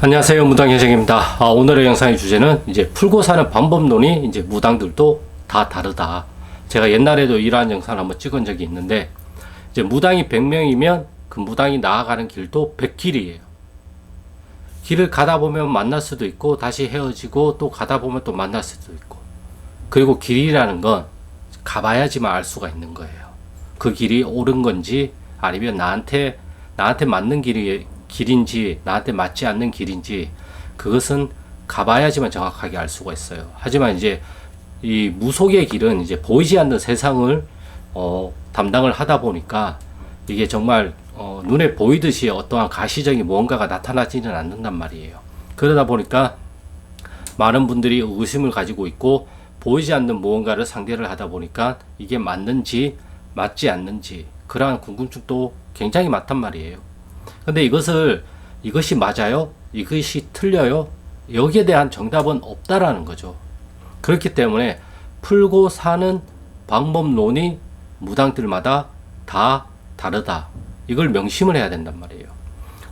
안녕하세요 무당현생입니다. 아, 오늘의 영상의 주제는 이제 풀고 사는 방법론이 이제 무당들도 다 다르다. 제가 옛날에도 이러한 영상을 한번 찍은 적이 있는데 이제 무당이 100명이면 그 무당이 나아가는 길도 100길이에요. 길을 가다 보면 만날 수도 있고 다시 헤어지고 또 가다 보면 또 만날 수도 있고 그리고 길이라는 건 가봐야지만 알 수가 있는 거예요. 그 길이 옳은 건지 아니면 나한테 나한테 맞는 길이 길인지 나한테 맞지 않는 길인지 그것은 가봐야지만 정확하게 알 수가 있어요. 하지만 이제 이 무속의 길은 이제 보이지 않는 세상을 어, 담당을 하다 보니까 이게 정말 어, 눈에 보이듯이 어떠한 가시적인 무언가가 나타나지는 않는단 말이에요. 그러다 보니까 많은 분들이 의심을 가지고 있고 보이지 않는 무언가를 상대를 하다 보니까 이게 맞는지 맞지 않는지 그러한 궁금증도 굉장히 많단 말이에요. 근데 이것을 이것이 맞아요? 이것이 틀려요? 여기에 대한 정답은 없다라는 거죠. 그렇기 때문에 풀고 사는 방법론이 무당들마다 다 다르다. 이걸 명심을 해야 된단 말이에요.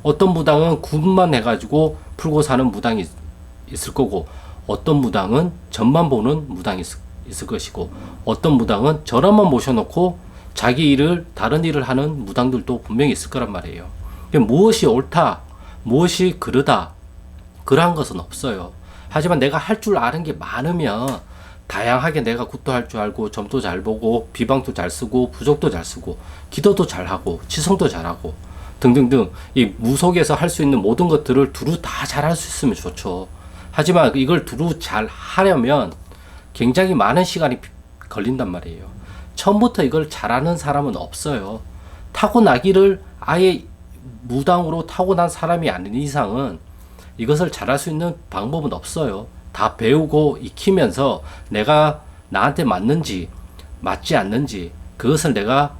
어떤 무당은 굿만 해가지고 풀고 사는 무당이 있- 있을 거고, 어떤 무당은 전만 보는 무당이 있을, 것이고, 어떤 무당은 저런만 모셔놓고 자기 일을, 다른 일을 하는 무당들도 분명히 있을 거란 말이에요. 무엇이 옳다, 무엇이 그르다, 그러한 것은 없어요. 하지만 내가 할 줄 아는 게 많으면 다양하게 내가 굿도 할 줄 알고 점도 잘 보고 비방도 잘 쓰고 부족도 잘 쓰고 기도도 잘 하고 치성도 잘 하고 등등등 이 무속에서 할 수 있는 모든 것들을 두루 다 잘 할 수 있으면 좋죠. 하지만 이걸 두루 잘 하려면 굉장히 많은 시간이 피- 걸린단 말이에요. 처음부터 이걸 잘하는 사람은 없어요. 타고나기를 아예 무당으로 타고난 사람이 아닌 이상은 이것을 잘할 수 있는 방법은 없어요. 다 배우고 익히면서 내가 나한테 맞는지 맞지 않는지 그것을 내가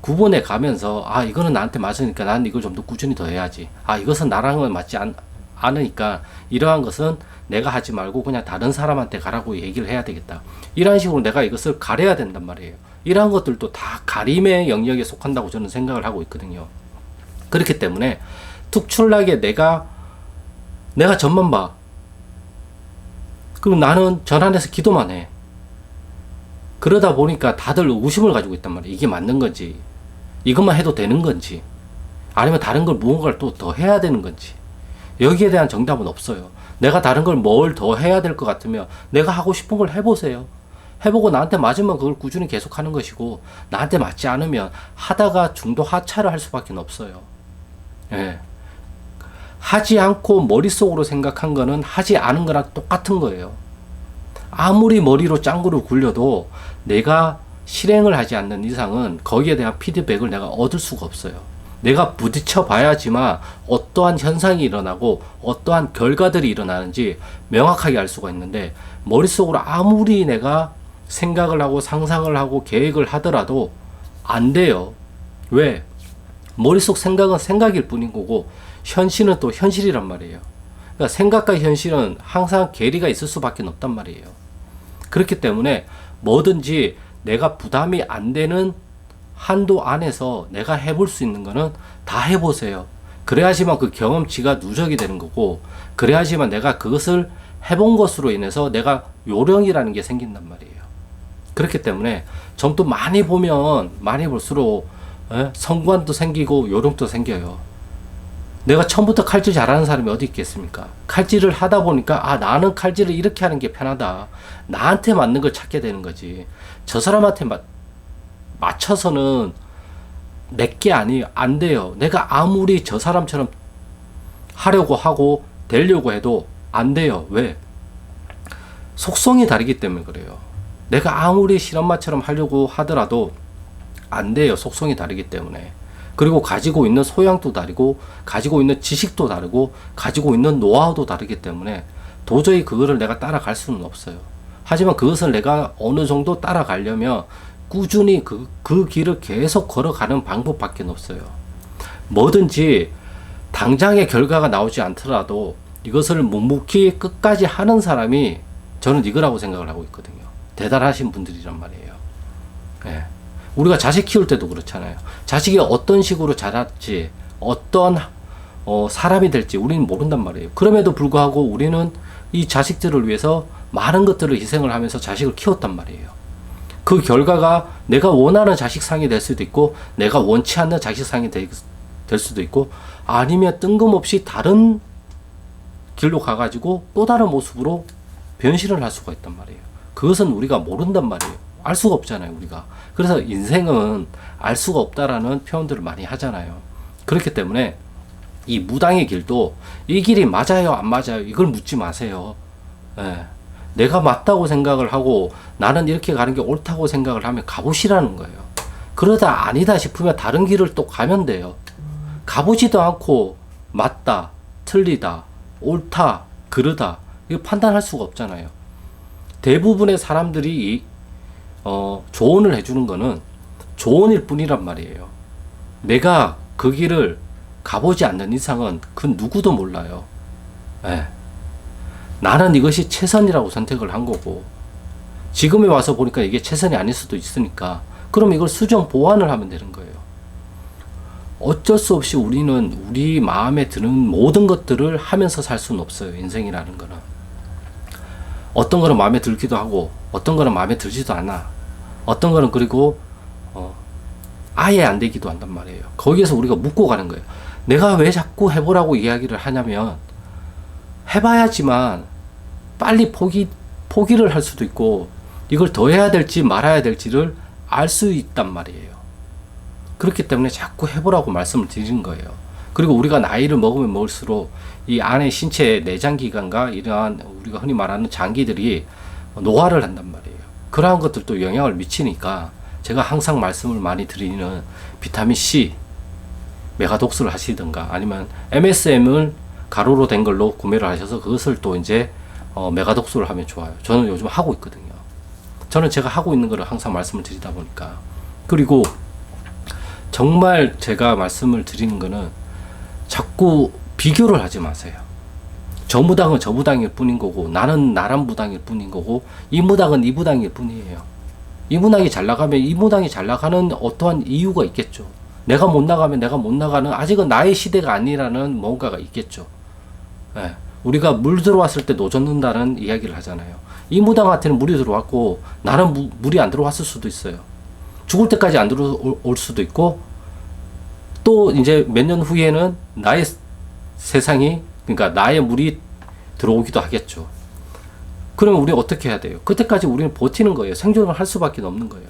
구분해 가면서 아 이거는 나한테 맞으니까 난 이걸 좀 더 꾸준히 더 해야지. 아 이것은 나랑은 맞지 않, 않으니까 이러한 것은 내가 하지 말고 그냥 다른 사람한테 가라고 얘기를 해야 되겠다. 이런 식으로 내가 이것을 가려야 된단 말이에요. 이러한 것들도 다 가림의 영역에 속한다고 저는 생각을 하고 있거든요. 그렇기 때문에 특출나게 내가 내가 전만 봐. 그럼 나는 전 안에서 기도만 해. 그러다 보니까 다들 의심을 가지고 있단 말이야. 이게 맞는 건지, 이것만 해도 되는 건지, 아니면 다른 걸 무언가를 또 더 해야 되는 건지. 여기에 대한 정답은 없어요. 내가 다른 걸 뭘 더 해야 될 것 같으면 내가 하고 싶은 걸 해보세요. 해보고 나한테 맞으면 그걸 꾸준히 계속 하는 것이고, 나한테 맞지 않으면 하다가 중도 하차를 할 수밖에 없어요. 예. 하지 않고 머릿속으로 생각한 거는 하지 않은 거랑 똑같은 거예요. 아무리 머리로 짱구를 굴려도 내가 실행을 하지 않는 이상은 거기에 대한 피드백을 내가 얻을 수가 없어요. 내가 부딪혀 봐야지만 어떠한 현상이 일어나고 어떠한 결과들이 일어나는지 명확하게 알 수가 있는데 머릿속으로 아무리 내가 생각을 하고 상상을 하고 계획을 하더라도 안 돼요. 왜? 머릿속 생각은 생각일 뿐인 거고 현실은 또 현실이란 말이에요. 그러니까 생각과 현실은 항상 괴리가 있을 수밖에 없단 말이에요. 그렇기 때문에 뭐든지 내가 부담이 안 되는 한도 안에서 내가 해볼 수 있는 거는 다 해보세요. 그래야지만 그 경험치가 누적이 되는 거고, 그래야지만 내가 그것을 해본 것으로 인해서 내가 요령이라는 게 생긴단 말이에요. 그렇기 때문에 점도 많이 보면 많이 볼수록 예? 성관도 생기고 요령도 생겨요. 내가 처음부터 칼질 잘하는 사람이 어디 있겠습니까? 칼질을 하다 보니까 아 나는 칼질을 이렇게 하는 게 편하다. 나한테 맞는 걸 찾게 되는 거지. 저 사람한테 맞, 맞춰서는 내게 아니 안 돼요. 내가 아무리 저 사람처럼 하려고 하고 되려고 해도 안 돼요. 왜? 속성이 다르기 때문에 그래요. 내가 아무리 실험마처럼 하려고 하더라도 안 돼요. 속성이 다르기 때문에. 그리고 가지고 있는 소양도 다르고, 가지고 있는 지식도 다르고, 가지고 있는 노하우도 다르기 때문에 도저히 그거를 내가 따라갈 수는 없어요. 하지만 그것을 내가 어느 정도 따라가려면 꾸준히 그, 그 길을 계속 걸어가는 방법밖에 없어요. 뭐든지 당장의 결과가 나오지 않더라도 이것을 묵묵히 끝까지 하는 사람이 저는 이거라고 생각을 하고 있거든요. 대단하신 분들이란 말이에요. 예. 우리가 자식 키울 때도 그렇잖아요. 자식이 어떤 식으로 자랄지, 어떤 어, 사람이 될지 우리는 모른단 말이에요. 그럼에도 불구하고 우리는 이 자식들을 위해서 많은 것들을 희생을 하면서 자식을 키웠단 말이에요. 그 결과가 내가 원하는 자식상이 될 수도 있고 내가 원치 않는 자식상이 될, 될 수도 있고 아니면 뜬금없이 다른 길로 가가지고 또 다른 모습으로 변신을 할 수가 있단 말이에요. 그것은 우리가 모른단 말이에요. 알 수가 없잖아요, 우리가. 그래서 인생은 알 수가 없다라는 표현들을 많이 하잖아요. 그렇기 때문에 이 무당의 길도 이 길이 맞아요, 안 맞아요? 이걸 묻지 마세요. 예. 내가 맞다고 생각을 하고 나는 이렇게 가는 게 옳다고 생각을 하면 가보시라는 거예요. 그러다 아니다 싶으면 다른 길을 또 가면 돼요. 가보지도 않고 맞다, 틀리다, 옳다, 그르다 이거 판단할 수가 없잖아요. 대부분의 사람들이 이, 어, 조언을 해주는 거는 조언일 뿐이란 말이에요. 내가 그 길을 가보지 않는 이상은 그 누구도 몰라요. 예. 나는 이것이 최선이라고 선택을 한 거고 지금에 와서 보니까 이게 최선이 아닐 수도 있으니까 그럼 이걸 수정 보완을 하면 되는 거예요. 어쩔 수 없이 우리는 우리 마음에 드는 모든 것들을 하면서 살 수는 없어요. 인생이라는 거는. 어떤 거는 마음에 들기도 하고 어떤 거는 마음에 들지도 않아. 어떤 거는 그리고 어, 아예 안 되기도 한단 말이에요. 거기에서 우리가 묻고 가는 거예요. 내가 왜 자꾸 해보라고 이야기를 하냐면 해봐야지만 빨리 포기 포기를 할 수도 있고 이걸 더 해야 될지 말아야 될지를 알 수 있단 말이에요. 그렇기 때문에 자꾸 해보라고 말씀을 드리는 거예요. 그리고 우리가 나이를 먹으면 먹을수록 이 안에 신체 내장 기관과 이러한 우리가 흔히 말하는 장기들이 노화를 한단 말이에요. 그러한 것들도 영향을 미치니까 제가 항상 말씀을 많이 드리는 비타민 C 메가독스를 하시든가 아니면 MSM을 가루로 된 걸로 구매를 하셔서 그것을 또 이제 어, 메가독스를 하면 좋아요. 저는 요즘 하고 있거든요. 저는 제가 하고 있는 거를 항상 말씀을 드리다 보니까 그리고 정말 제가 말씀을 드리는 거는 자꾸 비교를 하지 마세요. 저 무당은 저 무당일 뿐인 거고 나는 나란 무당일 뿐인 거고 이 무당은 이 무당일 뿐이에요. 이 무당이 잘 나가면 이 무당이 잘 나가는 어떠한 이유가 있겠죠. 내가 못 나가면 내가 못 나가는 아직은 나의 시대가 아니라는 뭔가가 있겠죠. 예. 우리가 물 들어왔을 때 노젓는다는 이야기를 하잖아요. 이 무당한테는 물이 들어왔고 나는 무, 물이 안 들어왔을 수도 있어요. 죽을 때까지 안 들어올 수도 있고 또 이제 몇 년 후에는 나의 세상이 그러니까 나의 물이 들어오기도 하겠죠. 그러면 우리 어떻게 해야 돼요? 그때까지 우리는 버티는 거예요. 생존을 할 수밖에 없는 거예요.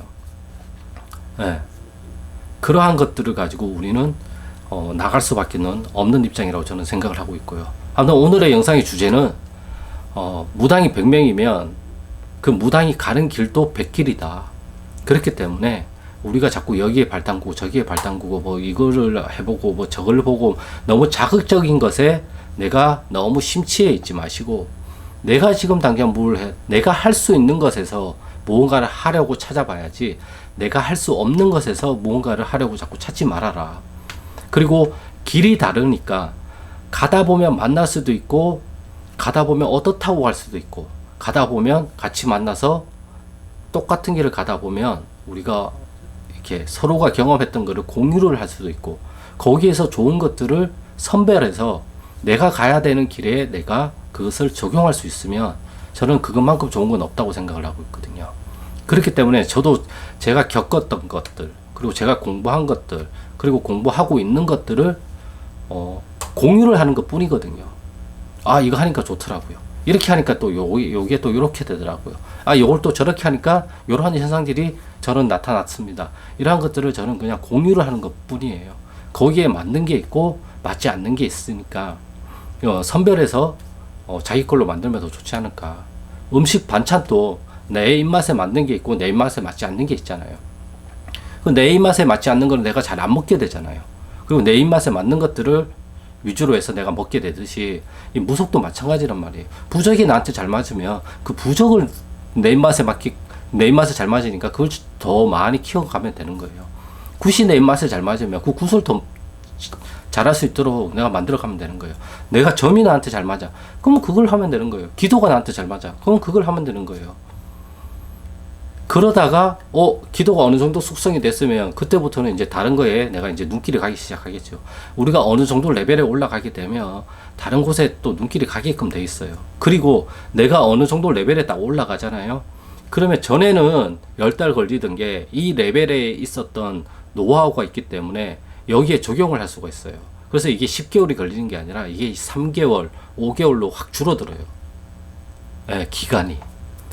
예. 그러한 것들을 가지고 우리는 어, 나갈 수밖에 없는 입장이라고 저는 생각을 하고 있고요. 아무튼 오늘의 영상의 주제는 어, 무당이 100명이면 그 무당이 가는 길도 100길이다. 그렇기 때문에 우리가 자꾸 여기에 발 담그고 저기에 발 담그고 뭐 이거를 해보고 뭐 저걸 보고 너무 자극적인 것에 내가 너무 심취해 있지 마시고 내가 지금 당장 뭘 해, 내가 할 수 있는 것에서 무언가를 하려고 찾아봐야지 내가 할 수 없는 것에서 무언가를 하려고 자꾸 찾지 말아라. 그리고 길이 다르니까 가다 보면 만날 수도 있고 가다 보면 어떻다고 할 수도 있고 가다 보면 같이 만나서 똑같은 길을 가다 보면 우리가 이렇게 서로가 경험했던 것을 공유를 할 수도 있고 거기에서 좋은 것들을 선별해서 내가 가야 되는 길에 내가 그것을 적용할 수 있으면 저는 그것만큼 좋은 건 없다고 생각을 하고 있거든요. 그렇기 때문에 저도 제가 겪었던 것들 그리고 제가 공부한 것들 그리고 공부하고 있는 것들을 어, 공유를 하는 것 뿐이거든요. 아, 이거 하니까 좋더라고요. 이렇게 하니까 또 요, 요게 또 요렇게 되더라고요. 아, 요걸 또 저렇게 하니까 요러한 현상들이 저는 나타났습니다. 이러한 것들을 저는 그냥 공유를 하는 것 뿐이에요. 거기에 맞는 게 있고 맞지 않는 게 있으니까 어, 선별해서 어, 자기 걸로 만들면 더 좋지 않을까. 음식 반찬도 내 입맛에 맞는 게 있고 내 입맛에 맞지 않는 게 있잖아요. 그내 입맛에 맞지 않는 걸 내가 잘 안 먹게 되잖아요. 그리고 내 입맛에 맞는 것들을 위주로 해서 내가 먹게 되듯이 이 무속도 마찬가지란 말이에요. 부적이 나한테 잘 맞으면 그 부적을 내 입맛에 맞기 내 입맛에 잘 맞으니까 그걸 더 많이 키워가면 되는 거예요. 굿이 내 입맛에 잘 맞으면 그 굿을 더 잘할 수 있도록 내가 만들어 가면 되는 거예요. 내가 점이 나한테 잘 맞아. 그러면 그걸 하면 되는 거예요. 기도가 나한테 잘 맞아. 그럼 그걸 하면 되는 거예요. 그러다가 어 기도가 어느 정도 숙성이 됐으면 그때부터는 이제 다른 거에 내가 이제 눈길이 가기 시작하겠죠. 우리가 어느 정도 레벨에 올라가게 되면 다른 곳에 또 눈길이 가게끔 돼 있어요. 그리고 내가 어느 정도 레벨에 딱 올라가잖아요. 그러면 전에는 열 달 걸리던 게 이 레벨에 있었던 노하우가 있기 때문에 여기에 적용을 할 수가 있어요. 그래서 이게 10개월이 걸리는 게 아니라 이게 3개월, 5개월로 확 줄어들어요. 예, 기간이.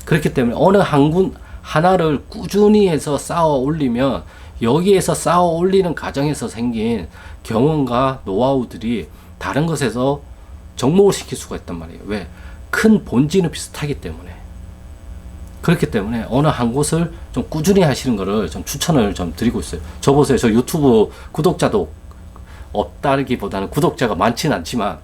그렇기 때문에 어느 한 군, 하나를 꾸준히 해서 쌓아 올리면 여기에서 쌓아 올리는 과정에서 생긴 경험과 노하우들이 다른 것에서 접목을 시킬 수가 있단 말이에요. 왜? 큰 본질은 비슷하기 때문에. 그렇기 때문에 어느 한 곳을 좀 꾸준히 하시는 거를 좀 추천을 좀 드리고 있어요. 저 보세요. 저 유튜브 구독자도 없다기보다는 구독자가 많지는 않지만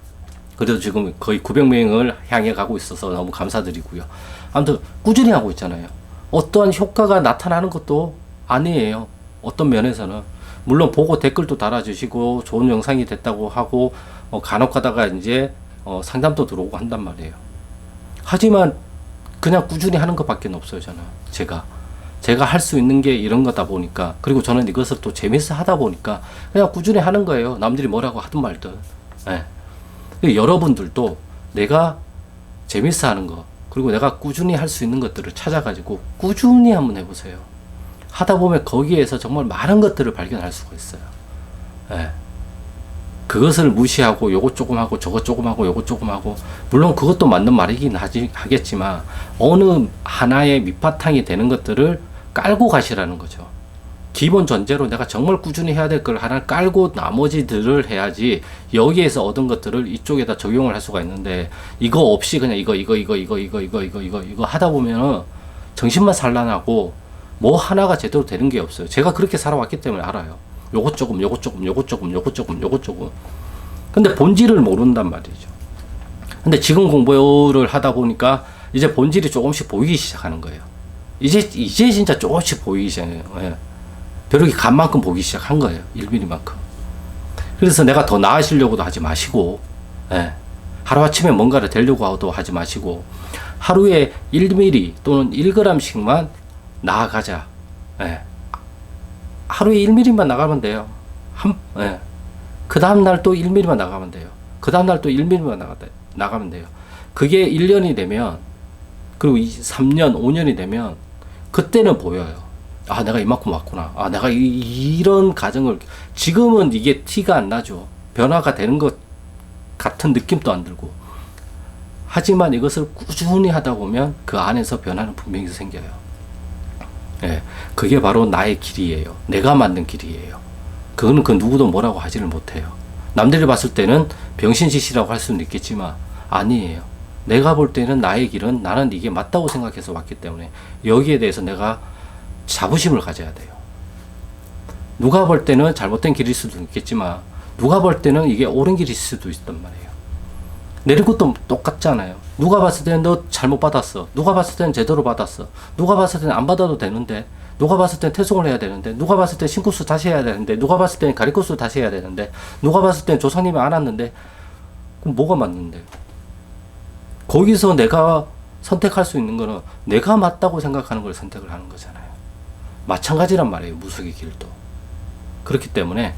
그래도 지금 거의 900명을 향해 가고 있어서 너무 감사드리고요. 아무튼 꾸준히 하고 있잖아요. 어떠한 효과가 나타나는 것도 아니에요. 어떤 면에서는 물론 보고 댓글도 달아주시고 좋은 영상이 됐다고 하고 어, 간혹 가다가 이제 어, 상담도 들어오고 한단 말이에요. 하지만 그냥 꾸준히 하는 것밖에 없어요 저는 제가 제가 할 수 있는 게 이런 거다 보니까 그리고 저는 이것을 또 재밌어 하다 보니까 그냥 꾸준히 하는 거예요 남들이 뭐라고 하든 말든 예. 여러분들도 내가 재밌어 하는 거 그리고 내가 꾸준히 할 수 있는 것들을 찾아가지고 꾸준히 한번 해보세요 하다 보면 거기에서 정말 많은 것들을 발견할 수가 있어요 예. 그것을 무시하고 요것 조금 하고 저것 조금 하고 요것 조금 하고 물론 그것도 맞는 말이긴 하지, 하겠지만 어느 하나의 밑바탕이 되는 것들을 깔고 가시라는 거죠. 기본 전제로 내가 정말 꾸준히 해야 될 걸 하나 깔고 나머지들을 해야지 여기에서 얻은 것들을 이쪽에다 적용을 할 수가 있는데 이거 없이 그냥 이거 이거 이거 이거 이거 이거 이거 이거 이거 하다 보면은 정신만 산란하고 뭐 하나가 제대로 되는 게 없어요. 제가 그렇게 살아왔기 때문에 알아요. 요것 조금, 요것 조금, 요것 조금, 요것 조금, 요것 조금. 근데 본질을 모른단 말이죠. 근데 지금 공부를 하다 보니까 이제 본질이 조금씩 보이기 시작하는 거예요. 이제, 이제 진짜 조금씩 보이기 시작해요. 예. 벼룩이 간만큼 보기 시작한 거예요. 1mm만큼. 그래서 내가 더 나아지려고도 하지 마시고, 예. 하루아침에 뭔가를 되려고도 하지 마시고, 하루에 1mm 또는 1g씩만 나아가자. 예. 하루에 1mm만 나가면 돼요. 한, 예. 그 다음날 또 1mm만 나가면 돼요. 그 다음날 또 1mm만 나가, 나가면 돼요. 그게 1년이 되면, 그리고 3년, 5년이 되면, 그때는 보여요. 아, 내가 이만큼 왔구나. 아, 내가 이, 런 과정을, 지금은 이게 티가 안 나죠. 변화가 되는 것 같은 느낌도 안 들고. 하지만 이것을 꾸준히 하다 보면 그 안에서 변화는 분명히 생겨요. 예, 그게 바로 나의 길이에요. 내가 만든 길이에요. 그거는 그 누구도 뭐라고 하지를 못해요. 남들이 봤을 때는 병신짓이라고 할 수는 있겠지만 아니에요. 내가 볼 때는 나의 길은 나는 이게 맞다고 생각해서 왔기 때문에 여기에 대해서 내가 자부심을 가져야 돼요. 누가 볼 때는 잘못된 길일 수도 있겠지만 누가 볼 때는 이게 옳은 길일 수도 있단 말이에요. 내릴 것도 똑같잖아요. 누가 봤을 때는 너 잘못 받았어. 누가 봤을 때는 제대로 받았어. 누가 봤을 때는 안 받아도 되는데. 누가 봤을 때는 퇴송을 해야 되는데. 누가 봤을 때는 신코스 다시 해야 되는데. 누가 봤을 때는 가리코스 다시 해야 되는데. 누가 봤을 때는 조상님이 안 왔는데. 그럼 뭐가 맞는데? 거기서 내가 선택할 수 있는 거는 내가 맞다고 생각하는 걸 선택을 하는 거잖아요. 마찬가지란 말이에요. 무속의 길도. 그렇기 때문에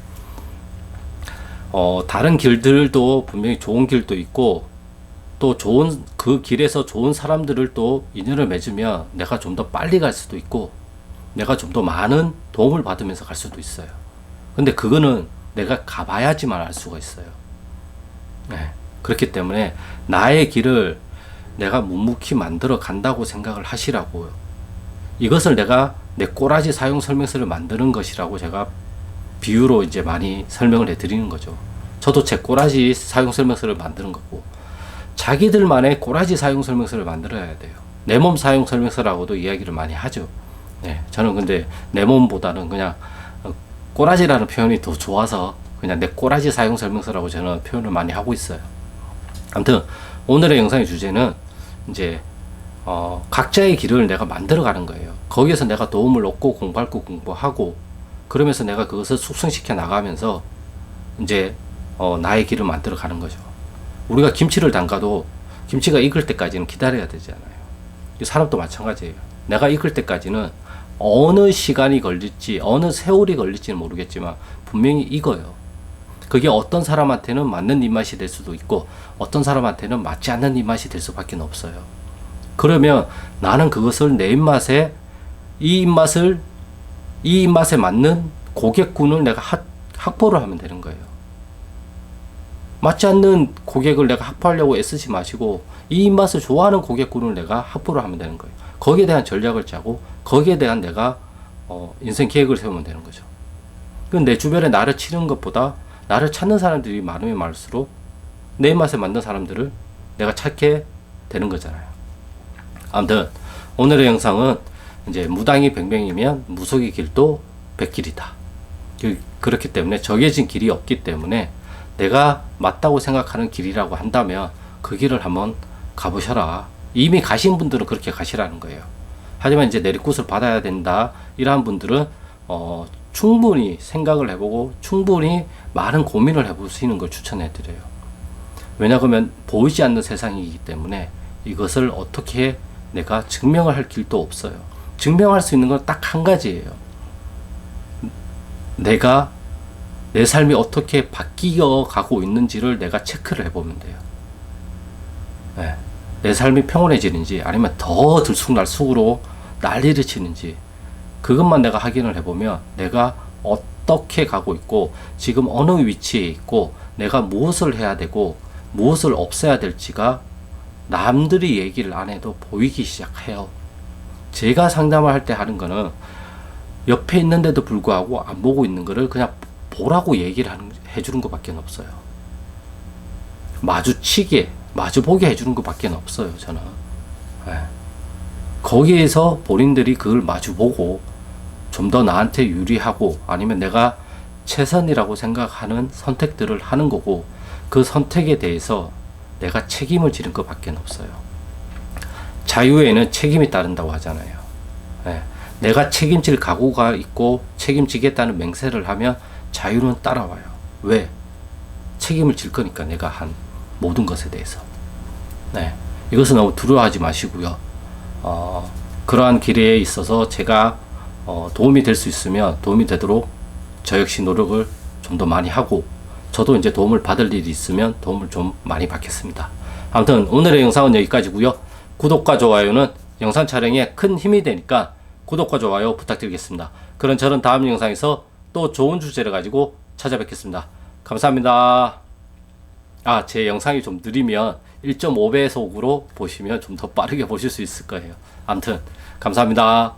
어, 다른 길들도 분명히 좋은 길도 있고 또 좋은 그 길에서 좋은 사람들을 또 인연을 맺으면 내가 좀 더 빨리 갈 수도 있고 내가 좀 더 많은 도움을 받으면서 갈 수도 있어요. 근데 그거는 내가 가봐야지만 알 수가 있어요. 네. 그렇기 때문에 나의 길을 내가 묵묵히 만들어 간다고 생각을 하시라고요. 이것을 내가 내 꼬라지 사용 설명서를 만드는 것이라고 제가 비유로 이제 많이 설명을 해드리는 거죠. 저도 제 꼬라지 사용 설명서를 만드는 거고, 자기들만의 꼬라지 사용 설명서를 만들어야 돼요. 내 몸 사용 설명서라고도 이야기를 많이 하죠. 네, 저는 근데 내 몸보다는 그냥 꼬라지라는 표현이 더 좋아서 그냥 내 꼬라지 사용 설명서라고 저는 표현을 많이 하고 있어요. 아무튼 오늘의 영상의 주제는 이제 어, 각자의 길을 내가 만들어 가는 거예요. 거기에서 내가 도움을 얻고 공부할 거 공부하고 그러면서 내가 그것을 숙성시켜 나가면서 이제 어, 나의 길을 만들어 가는 거죠. 우리가 김치를 담가도 김치가 익을 때까지는 기다려야 되잖아요. 사람도 마찬가지예요. 내가 익을 때까지는 어느 시간이 걸릴지, 어느 세월이 걸릴지는 모르겠지만, 분명히 익어요. 그게 어떤 사람한테는 맞는 입맛이 될 수도 있고, 어떤 사람한테는 맞지 않는 입맛이 될 수밖에 없어요. 그러면 나는 그것을 내 입맛에, 이 입맛을, 이 입맛에 맞는 고객군을 내가 확, 확보를 하면 되는 거예요. 맞지 않는 고객을 내가 확보하려고 애쓰지 마시고 이 입맛을 좋아하는 고객군을 내가 확보를 하면 되는 거예요. 거기에 대한 전략을 짜고 거기에 대한 내가 어, 인생 계획을 세우면 되는 거죠. 그럼 내 주변에 나를 치는 것보다 나를 찾는 사람들이 많으면 많을수록 내 입맛에 맞는 사람들을 내가 찾게 되는 거잖아요. 아무튼 오늘의 영상은 이제 무당이 100명이면 무속의 길도 100길이다. 그- 그렇기 때문에 정해진 길이 없기 때문에 내가 맞다고 생각하는 길이라고 한다면 그 길을 한번 가보셔라. 이미 가신 분들은 그렇게 가시라는 거예요. 하지만 이제 내리굿을 받아야 된다. 이러한 분들은 어, 충분히 생각을 해보고 충분히 많은 고민을 해보시는 걸 추천해 드려요. 왜냐하면 보이지 않는 세상이기 때문에 이것을 어떻게 내가 증명을 할 길도 없어요. 증명할 수 있는 건 딱 한 가지예요. 내가 내 삶이 어떻게 바뀌어 가고 있는지를 내가 체크를 해보면 돼요. 네. 내 삶이 평온해지는지 아니면 더 들쑥날쑥으로 난리를 치는지 그것만 내가 확인을 해보면 내가 어떻게 가고 있고 지금 어느 위치에 있고 내가 무엇을 해야 되고 무엇을 없애야 될지가 남들이 얘기를 안 해도 보이기 시작해요. 제가 상담을 할 때 하는 거는 옆에 있는데도 불구하고 안 보고 있는 거를 그냥 보라고 얘기를 하는, 해주는 것밖에 없어요. 마주치게, 마주보게 해주는 것밖에 없어요, 저는. 예. 거기에서 본인들이 그걸 마주보고 좀 더 나한테 유리하고 아니면 내가 최선이라고 생각하는 선택들을 하는 거고 그 선택에 대해서 내가 책임을 지는 것밖에 없어요. 자유에는 책임이 따른다고 하잖아요. 예. 내가 책임질 각오가 있고 책임지겠다는 맹세를 하면 자유는 따라와요. 왜? 책임을 질 거니까 내가 한 모든 것에 대해서. 네. 이것은 너무 두려워하지 마시고요. 어, 그러한 길에 있어서 제가 어, 도움이 될 수 있으면 도움이 되도록 저 역시 노력을 좀 더 많이 하고 저도 이제 도움을 받을 일이 있으면 도움을 좀 많이 받겠습니다. 아무튼 오늘의 영상은 여기까지고요. 구독과 좋아요는 영상 촬영에 큰 힘이 되니까 구독과 좋아요 부탁드리겠습니다. 그럼 저는 다음 영상에서 또 좋은 주제를 가지고 찾아뵙겠습니다. 감사합니다. 아, 제 영상이 좀 느리면 1.5배속으로 보시면 좀 더 빠르게 보실 수 있을 거예요. 아무튼 감사합니다.